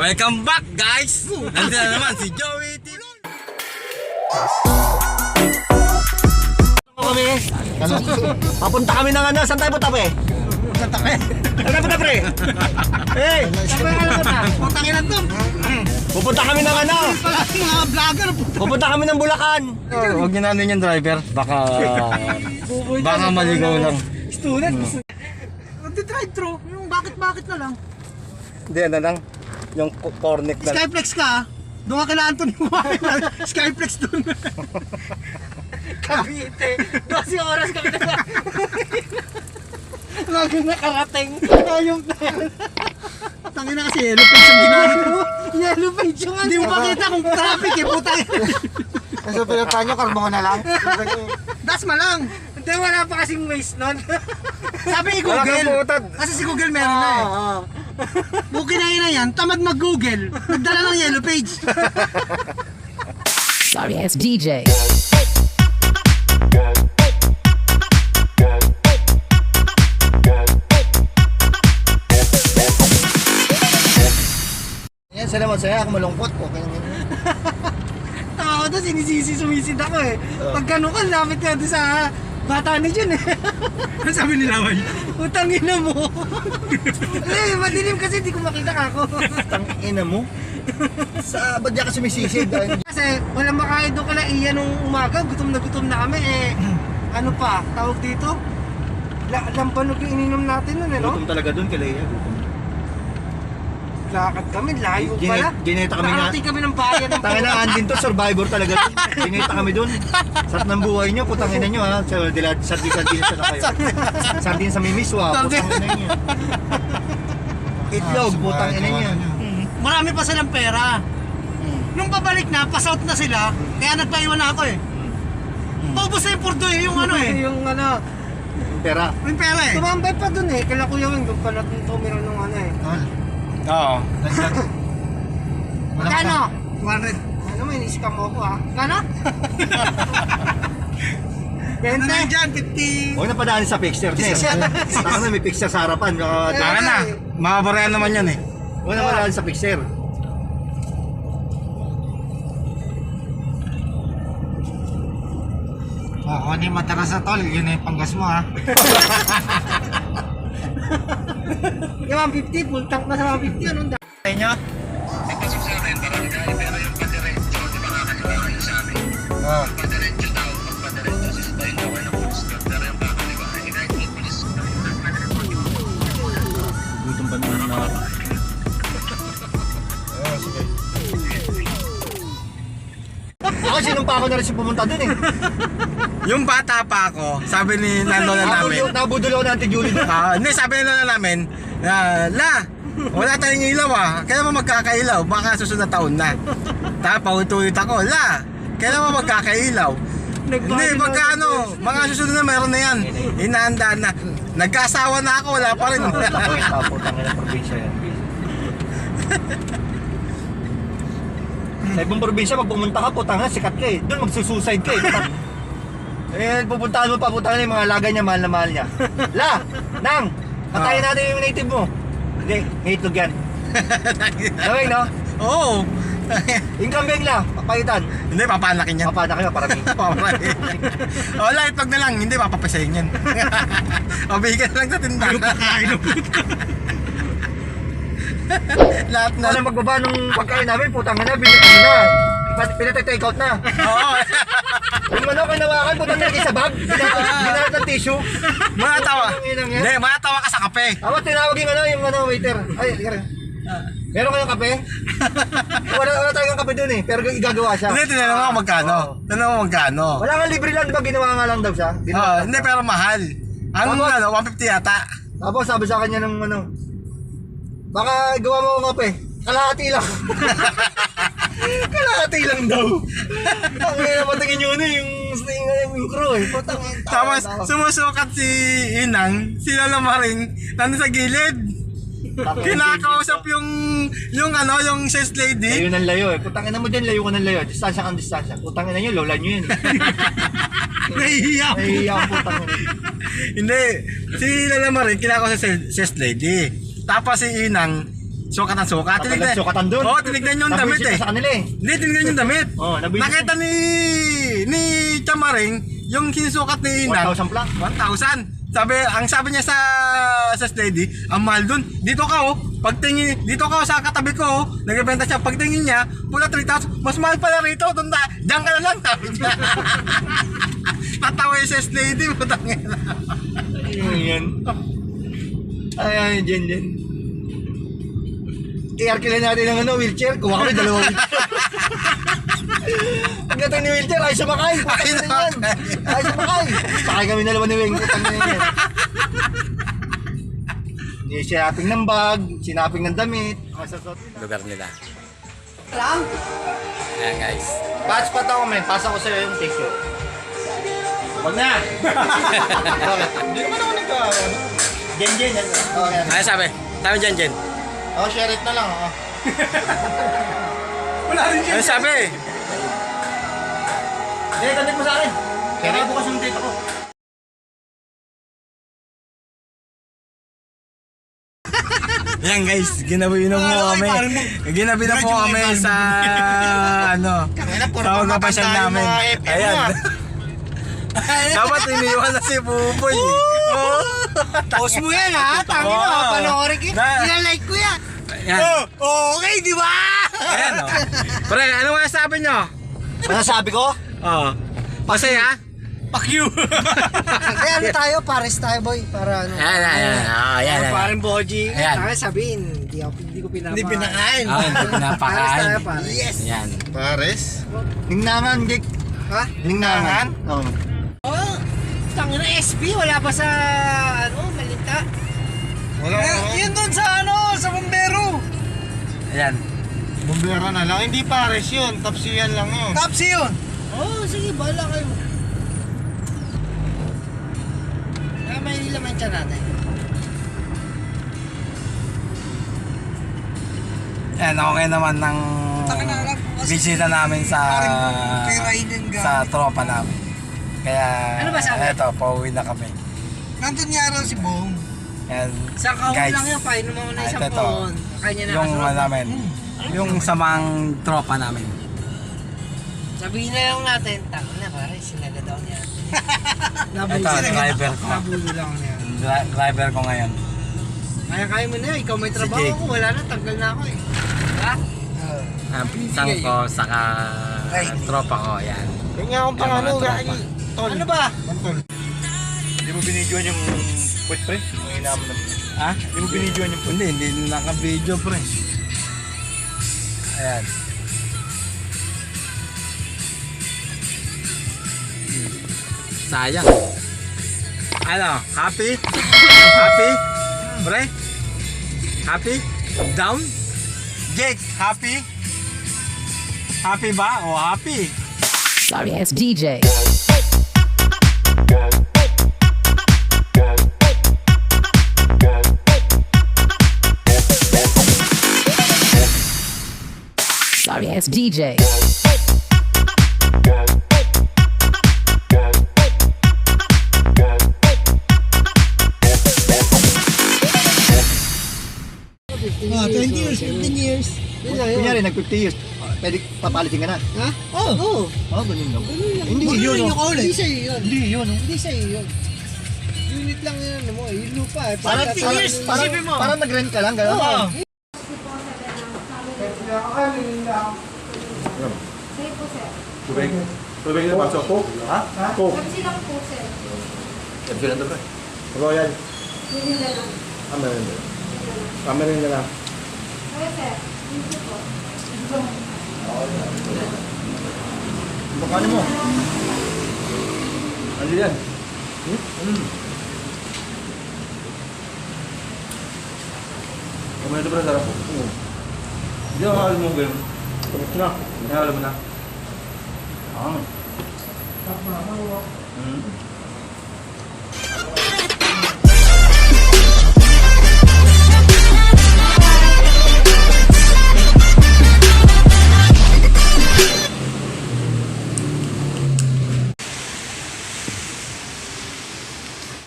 Welcome back guys! Nandito na naman si Joey Tilon! kami. Papunta kami ng ano, saan tayo punta pre? Saan tayo? Saan tayo punta pre? Eh, Putangin na to. pupunta kami ng ano, mga vlogger. pupunta kami ng Bulacan. Huwag niyo nanin yung driver. Baka... baka maligaw lang. Student. Nagti-drive-thru. Yung bakit-bakit na lang. Hindi, ano lang, yung co- cornet na Skyflex ka. Doon ka kila Anthony kumain. Skyflex doon. Cavite. 12 oras kami na. Laging nakarating. Yan. Tangin na kasi yellow page yung ginamit mo. Yellow page yung ano. Hindi mo makita kung traffic eh. Putang. Kasi pinuntahan nyo, kalmo na lang. Dasma lang. Hindi, wala pa kasing waste nun. Sabi ni Wala kang Google. putad. Kasi si Google meron na eh. Okay na yun na yan. Tamad mag-Google. Nagdala ng yellow page. Sorry ass DJ. Yan, sila masaya, ako malungkot. Okay lang yun. Tao doon, sinisisi sumisid ako eh. Pag gano'n ka, lapit ka doon sa bata ni Jun eh. Ano sabi ni Laway? Utangin na mo. eh, madilim kasi di ko makita ka ako. Tangina mo. Sa, ba't di ka sumisisi? Dahil- kasi walang makain doon kala iya nung umaga, gutom na gutom na kami eh. Ano pa, tawag dito? La lampanog yung ininom natin nun eh, no? Gutom talaga dun, kay Leia. Gutom. Lakad kami, layo Gine- pala. gineta kami nga. Nakarating kami ng bayan ng Tangin na andin to, survivor talaga. Pinita kami dun. Sarap ng buhay nyo, putang ina nyo ha. Sa dila, sardin sardin sa na kayo. Sardin sa mimiswa, putang ina nyo. Itlog, putang ina nyo. Marami pa silang pera. Nung pabalik na, pasout na sila, kaya nagpaiwan na ako eh. Paubos na yung purdo eh, yung ano eh. yung ano, Pera. yung pera eh. Tumambay pa dun eh, kala Kuya Wing, doon pala tumira nung ano eh. Oo. Magkano? 200. Ano, may ni-scam mo ako ah. Kano? 20? Ano na dyan, 50. Huwag na padaan sa picture niya. Taka na may picture sa harapan. Baka- Taka na. Makabarehan naman yan eh. Huwag na padaan sa picture. Oo, oh, hindi mataras na tol. Yun na yung panggas mo ha. yung 150, full tank na sa 150. Anong da? Inyo? Ah. Sinumpa ako na rin si pumunta dun eh. Yung bata pa ako, sabi ni Nanola namin. Nabudol, nabudol ako ng Auntie Julie dun. Ah, hindi, sabi ni Lola namin, na, la, wala tayong ilaw ah. Kailan mo magkakailaw? Baka susunod na taon na. Tapos paulit-ulit ako, la, kailan mo magkakailaw? Hindi, magka ano, mga susunod na meron na yan. Inaanda na. Nagkasawa na ako, wala pa rin. Taputang ng probinsya yan. Sa ibang probinsya, pag pumunta ka, putang na, sikat ka eh. Doon magsusuicide ka eh. eh, pupuntahan mo pa, putang na yung mga alaga niya, mahal na mahal niya. La! Nang! Patayin natin yung native mo. Hindi, itlog yan. Okay, no? Oo. Yung kambing la, papayitan. Hindi, papanakin yan. Papa na kayo, parang Papanakin. O, light pag na lang, hindi, papapasayin yan. o, bigyan lang sa tindahan. Lahat na. Ano magbaba nung pagkain namin, putang na, binili kami na. Pin- Pinatay-take out na. Oo. Yung ano, kinawakan, putang na sa bag. Binalat ng tissue. Matawa. Ang inang yan. Hindi, matawa ka sa kape. Ako tinawag yung ano, yung ano, waiter. Ay, sige rin. Meron kayong kape? wala, wala tayong kape dun eh, pero igagawa siya. Hindi, tinanong ako magkano. Tinanong ako magkano. Wala nga libre lang, di ba? Ginawa nga lang daw siya. Oo, hindi, pero mahal. Ang ano, 150 yata. Tapos sabi sa kanya ng ano, baka gawa mo ng kape. Kalahati lang. Kalahati lang daw. Ang ina patingin yun eh, yung, yung, yung crew eh. Putang Tapos, sumusukat si Inang, sila lamaring, nandun sa gilid. Kinakausap yung, yung ano, yung sales Layo lady. ng layo eh. Putang ina mo dyan, layo ka ng layo. Distansya kang distansya. Putang ina nyo, lola nyo yun. Nahihiya ako. Nahihiya ang putang ina. Hindi, si Lala Marin, kinakausap sa sales lady. Tapos si Inang, sukat ng sukat. Talagang sukatan dun. Oo, tinignan yung damit eh. sa kanila eh. Hindi, tinignan yung damit. Oo, Nakita ni ni Chamaring yung sinusukat ni Inan. 1,000 plus. 1,000. Sabi, ang sabi niya sa sa steady, ang mahal dun. Dito ka oh, pagtingin, dito ka oh, sa katabi ko oh, nagbebenta siya. Pagtingin niya, pula 3,000, mas mahal pala rito. Doon na, diyan ka na lang, sabi niya. Tatawa yung sa steady, putang ina. Yan. Ay, ay, dyan, dyan. I-arkilan natin ng ano, wheelchair. Kuha kami dalawang wheelchair. Pagdating ni wheelchair, ay sumakay. Ay, Ay, yan. Ay, sumakay. Sakay kami dalawa ni Weng. Putang na yan. Ni sinaping ng bag, sinaping ng damit. Lugar nila. Lang. Ayan guys. Patch pa ako, men. Pasa ko sa'yo yung picture. Wag na! Hindi naman ako nag Jen, Jen. yan. Okay. Ano sabi? Sabi dyan, Jen. Oh, share it na lang. Oh. Wala rin Ano sabi? Hindi, tabi mo sa akin. Kaya bukas yung date ako. Yan guys, ginabi na po kami. Ginabi na po kami sa ano. Sa mga pasyal namin. Ayan. Dapat iniwan na si Buboy. Oh. Post mo yan ha. Tangin Oo. na. Panoorin ko. Nilalike ko yan. Ayan. Oh, okay, di ba? Ayan oh. Pre, ano nga sabi nyo? Masasabi ko? Oh. Masaya? Fuck you. Kaya ano tayo? Pares tayo, boy. Para ano. Ayan, ayan, ayan. Oh, ayan, ayan. Parang Boji. Ayan. Ayan. sabihin, hindi, ako, hindi ko pinapa. Hindi pinakain. Ah, hindi Pares pinapakain. tayo, pares. Yes. Ayan. Pares? Ningnangan, Dick. Ha? Ningnangan? Oo. Oh, tangin na SB. Wala pa sa, ano, malita. Wala Eh, yun doon sa, ano, sa bombero. Ayan. Bumbera na lang. Hindi pares yun. Tapsiyan lang yun. Tapsi yun. Oo, oh, sige, bahala kayo. Ah, may laman siya natin. Ayan, okay naman ng Taka na lang po kasi- bisita namin sa Parang sa tropa namin. Kaya Ano ba sabi? eto, pauwi na kami. Nandun nga raw si Bong. And Sa kahon guys, lang yan, painom mo na ah, isang ito, kahon. Kanya na yung ano namin, yung samang tropa namin. Sabihin na lang natin, tanga na pare, sinaga daw niya. Ito, driver ko. Nabulo lang niya. Dri- driver ko ngayon. Kaya kaya mo na yun, ikaw may Si trabaho Jake. ko, wala na, tanggal na ako eh. Ha? Ang pinsan ko, saka Right. tropa ko, yan. Kanya akong mga tropa. Tol. Ano ba? Tol. Hindi mo binidyoan yung puwet pre? Ang inaman na. Ha? Hindi mo binidyoan yung puwet. Hindi, hindi naka-video pre. Ayan. Sayang. Ano? Happy? Happy? Pre? Happy? Down? Jake, happy? Happy ba? O happy? Sorry ass DJ. Ass DJ. Ah, 20 years, 15 years. Yun lang yun. Kunyari, nag-50 years. Pwede papalitin ka na. Ha? Oo. Oo. Oh, ganun lang. Hindi Hindi yun. yun. oh. Hindi sa'yo yun. Hindi yun. oh. Hindi sa'yo yun. Unit lang yun, ano mo, yung lupa. eh. Parang, Pagka- parang, parang- parang, parang nag-rent ka lang, gano'n. Oo. Tubig. Tubig na pasok po? Ha? Po. Kasi lang po, sir. Sabi lang ba? Royal. Na lang. Ah, meron din. Ah, meron na lang. Kaya, sir. Hindi po. Bukano mo. Ano yan? Hmm? Hmm. Kumain ito ba sarap? Oo. Hindi ako alam mo ganyan. Tapos na. Alam mo na. Ah. Hmm.